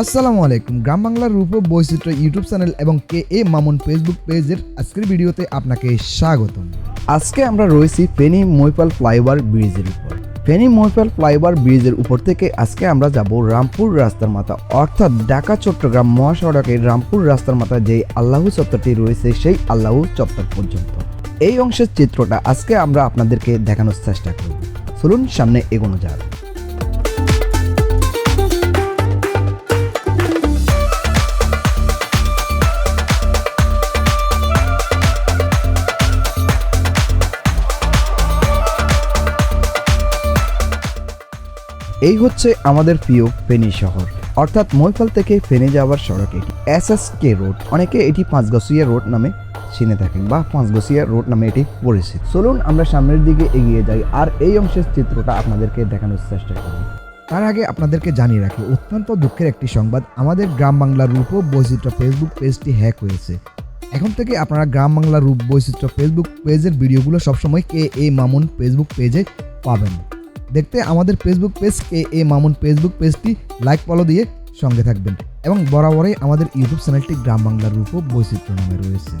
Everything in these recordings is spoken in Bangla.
আসসালামু আলাইকুম। গ্রাম বাংলার রূপ বৈচিত্র্য ইউটিউব চ্যানেল এবং কে এ মামুন ফেসবুক পেজের আজকের ভিডিওতে আপনাকে স্বাগতম। আজকে আমরা রয়েছি ফেনী মৈপাল ফ্লাইওভার ব্রিজের উপর। ফেনী মৈপাল ফ্লাইওভার ব্রিজের উপর থেকে আজকে আমরা যাব রামপুর রাস্তার মাথা, অর্থাৎ ঢাকা, চট্টগ্রাম মহাসড়কের রামপুর রাস্তার মাথা যেই আল্লাহু চত্বরটি রয়েছে, সেই আল্লাহু চত্বর পর্যন্ত। এই অংশের চিত্রটা আজকে আমরা আপনাদেরকে দেখানোর চেষ্টা করব। চলুন সামনে এগোনো যাক। এই হচ্ছে আমাদের প্রিয় ফেনী শহর। অর্থাৎ মৈফাল থেকে ফেনে যাওয়ার সড়ক এটি। এস এস কে রোড অনেকে এটি পাঁচগছিয়া রোড নামে চিনে থাকেন বা পাঁচগছিয়া রোড নামে এটি পরিচিত। চলুন আমরা সামনের দিকে এগিয়ে যাই আর এই অংশের চিত্রটা আপনাদেরকে দেখানোর চেষ্টা করি। তার আগে আপনাদেরকে জানিয়ে রাখি, অত্যন্ত দুঃখের একটি সংবাদ। আমাদের গ্রাম বাংলার রূপ বৈচিত্র্য ফেসবুক পেজটি হ্যাক হয়েছে। এখন থেকে আপনারা গ্রাম বাংলা রূপ, বৈচিত্র্য ফেসবুক পেজের ভিডিওগুলো সবসময় কে এ মামুন ফেসবুক পেজে পাবেন। দেখতে আমাদের Facebook page K A Mamun Facebook পেজটি লাইক ফলো দিয়ে সঙ্গে থাকবেন এবং বরাবরই আমাদের ইউটিউব চ্যানেলটি গ্রাম বাংলার রূপ বৈচিত্র্য নামে রয়েছে।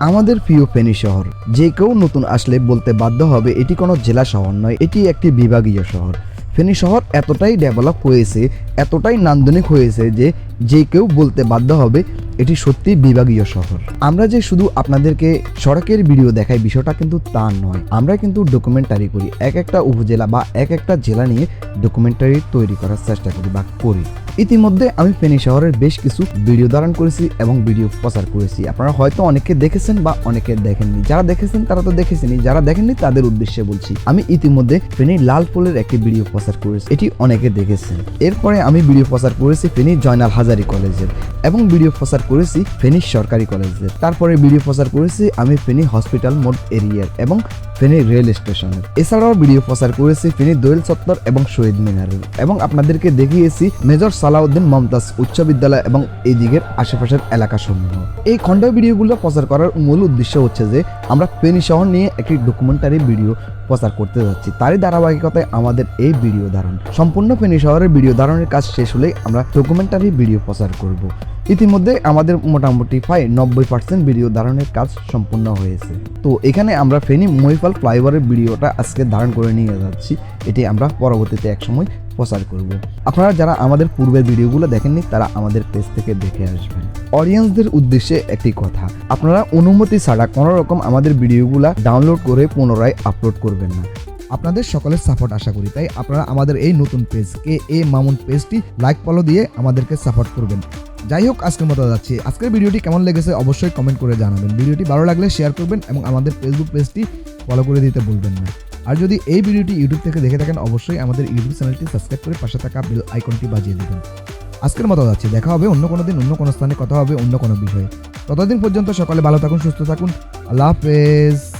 আমাদের প্রিয় ফেনী শহর। যে কেউ নতুন আসলে বলতে বাধ্য হবে, এটি কোনো জেলা শহর নয়, এটি একটি বিভাগীয় শহর। ফেনী শহর এতটাই ডেভেলপ হয়েছে, এতটাই নান্দনিক হয়েছে যে যে কেউ বলতে বাধ্য হবে, এটি সত্যি বিভাগীয় শহর। আমরা যে শুধু আপনাদেরকে সড়কের ভিডিও দেখাই, বিষয়টা কিন্তু তা নয়। আমরা কিন্তু ডকুমেন্টারি করি। এক একটা উপজেলা বা এক একটা জেলা নিয়ে ডকুমেন্টারি তৈরি করার চেষ্টা করি বা করি। ইতিমধ্যে আমি ফেনী শহরের বেশ কিছু ভিডিও ধারণ করেছি এবং ভিডিও প্রচার করেছি। আপনারা হয়তো অনেকে দেখেছেন বা অনেকে দেখেননি। যারা দেখেছেন, তারা তো দেখেছেনই। যারা দেখেননি, তাদের উদ্দেশ্যে বলছি, আমি ইতিমধ্যে ফেনী লাল ফুলের একটি ভিডিও প্রচার করেছি। এটি অনেকে দেখেছেন। এরপরে আমি ভিডিও প্রচার করেছি ফেনী জয়নাল হাজারি কলেজের। এবং বিডিও প্রচার করেছি ফেনী সরকারি কলেজের। তারপরে বিডিও প্রচার করেছি আমি ফেনী হসপিটাল মোড এরিয়ার। এবং ফেনী রেল স্টেশনের এছাড়াও ভিডিও প্রচার করেছি ফেনী দোয়েল চত্বর এবং শহীদ মিনারের এবং আপনাদেরকে দেখিয়েছি মেজর সালাউদ্দিন মমতাজ উচ্চ বিদ্যালয় এবং এই দিকের আশেপাশের এলাকা সমূহ এই খণ্ড ভিডিওগুলো প্রচার করার মূল উদ্দেশ্য হচ্ছে যে, আমরা ফেনী শহর নিয়ে একটি ডকুমেন্টারি ভিডিও প্রচার করতে যাচ্ছি। তারই ধারাবাহিকতায় আমাদের এই ভিডিও ধারণ। সম্পূর্ণ ফেনী শহরের ভিডিও ধারণের কাজ শেষ হলেই আমরা ডকুমেন্টারি ভিডিও প্রচার করব। ইতিমধ্যে আমাদের মোটামুটি প্রায় নব্বই পার্সেন্ট ভিডিও ধারণের কাজ সম্পূর্ণ হয়েছে। তো এখানে আমরা ফেনী মহিফাল ফ্লাইওভারের ভিডিওটা আজকে ধারণ করে নিয়ে যাচ্ছি। এটি আমরা পরবর্তীতে একসময় প্রচার করব। আপনারা যারা আমাদের পূর্বের ভিডিওগুলো দেখেননি, তারা আমাদের পেজ থেকে দেখে আসবেন। অডিয়েন্সদের উদ্দেশ্যে একটি কথা, আপনারা অনুমতি ছাড়া কোনো রকম আমাদের ভিডিওগুলা ডাউনলোড করে পুনরায় আপলোড করবেন না। আপনাদের সকলের সাপোর্ট আশা করি, তাই আপনারা আমাদের এই নতুন পেজ কে এ মামুন পেজটি লাইক ফলো দিয়ে আমাদেরকে সাপোর্ট করবেন। যাই হোক, আজকের মতো যাচ্ছি। আজকের ভিডিওটি কেমন লেগেছে অবশ্যই কমেন্ট করে জানাবেন। ভিডিওটি ভালো লাগলে শেয়ার করবেন এবং আমাদের ফেসবুক পেজটি ফলো করে দিতে ভুলবেন না। আর যদি এই ভিডিওটি ইউটিউব থেকে দেখে থাকেন, অবশ্যই আমাদের ইউটিউব চ্যানেলটি সাবস্ক্রাইব করে পাশে থাকা বেল আইকনটি বাজিয়ে দেবেন। আজকের মতো যাচ্ছে। দেখা হবে অন্য কোনো দিন, অন্য কোনো স্থানে, কথা হবে অন্য কোনো বিষয়ে। ততদিন পর্যন্ত সকালে ভালো থাকুন, সুস্থ থাকুন। আল্লাহ হাফেজ।